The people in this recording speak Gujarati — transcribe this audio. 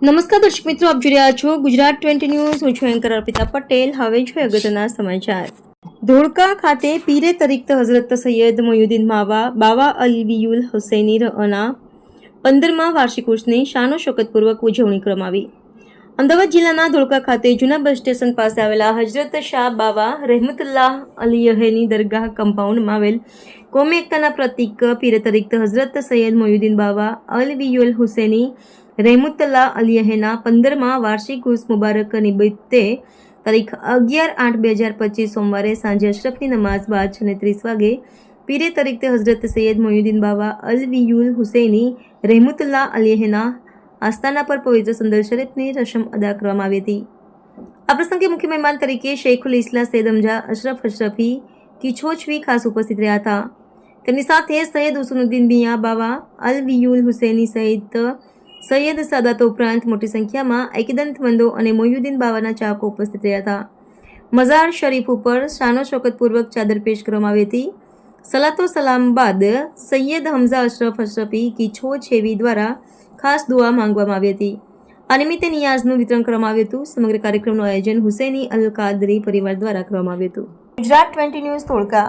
નમસ્કાર દર્શક મિત્રો, આપ જોઈ રહ્યા છો ગુજરાત ટ્વેન્ટી ન્યૂઝ. હું છું એન્કર અર્પિતા પટેલ. હવે છે અગત્યના સમાચાર. ધોળકા ખાતે પીરે તરીકે હઝરત સૈયદ મોયુદ્દીન માવા બાવા અલવીયુલ હુસૈની રઅના પંદરમા વાર્ષિક ઉર્સની શાનો શોકતપૂર્વક ઉજવણી કરવામાં અમદાવાદ જિલ્લાના ધોળકા ખાતે જૂના બસ સ્ટેશન પાસે આવેલા હજરત શાહ બાવા રહેમતુલ્લાહ અલીયહેની દરગાહ કમ્પાઉન્ડમાં આવેલ કોમે પ્રતીક પીરે તરીકે હઝરત સૈયદ મોયુદ્દીન બાવા અલવીયુલ હુસૈની રહેમતુલ્લાહ અલિયહેના પંદરમા વાર્ષિક ઉર્સ મુબારક નિમિત્તે તારીખ અગિયાર આઠ બે હજાર પચીસ સોમવારે સાંજે અશરફની નમાઝ બાદ છને ત્રીસ વાગે પીરે તરીકે હઝરત સૈયદ મોયુદ્દીન બાવા અલવીયુલ હુસૈની રહેમુતલ્લા અલીહેના આસ્થાના પર પવિત્ર સંદર શરીફની રસમ અદા કરવામાં આવી હતી. આ પ્રસંગે મુખ્ય મહેમાન તરીકે શેખુલ ઇસ્લા સૈયદ અમજા અશરફ અશરફી કિછોછવી ખાસ ઉપસ્થિત રહ્યા હતા. તેમની સાથે સૈયદ ઉસુનુદ્દીન મિયા બાવા અલ વિયુલ હુસૈની સહિત સૈયદ સાદાતો ઉપરાંત મોટી સંખ્યામાં એકદંતમંદો અને મોયુદ્દીન બાવાના ચાહકો ઉપસ્થિત રહ્યા હતા. મઝાર શરીફ ઉપર શાનો શોકતપૂર્વક ચાદર પેશ કરવામાં આવી હતી. સલાતો સલામ બાદ સૈયદ હમઝા અશરફ અશરફી કિછો છેવી દ્વારા ખાસ દુઆ માંગવામાં આવી હતી. આ નિમિત્તે નિયાઝનું વિતરણ કરવામાં આવ્યું હતું. સમગ્ર કાર્યક્રમનું આયોજન હુસૈની અલ કાદરી પરિવાર દ્વારા કરવામાં આવ્યું હતું. Gujarat twenty news Dholka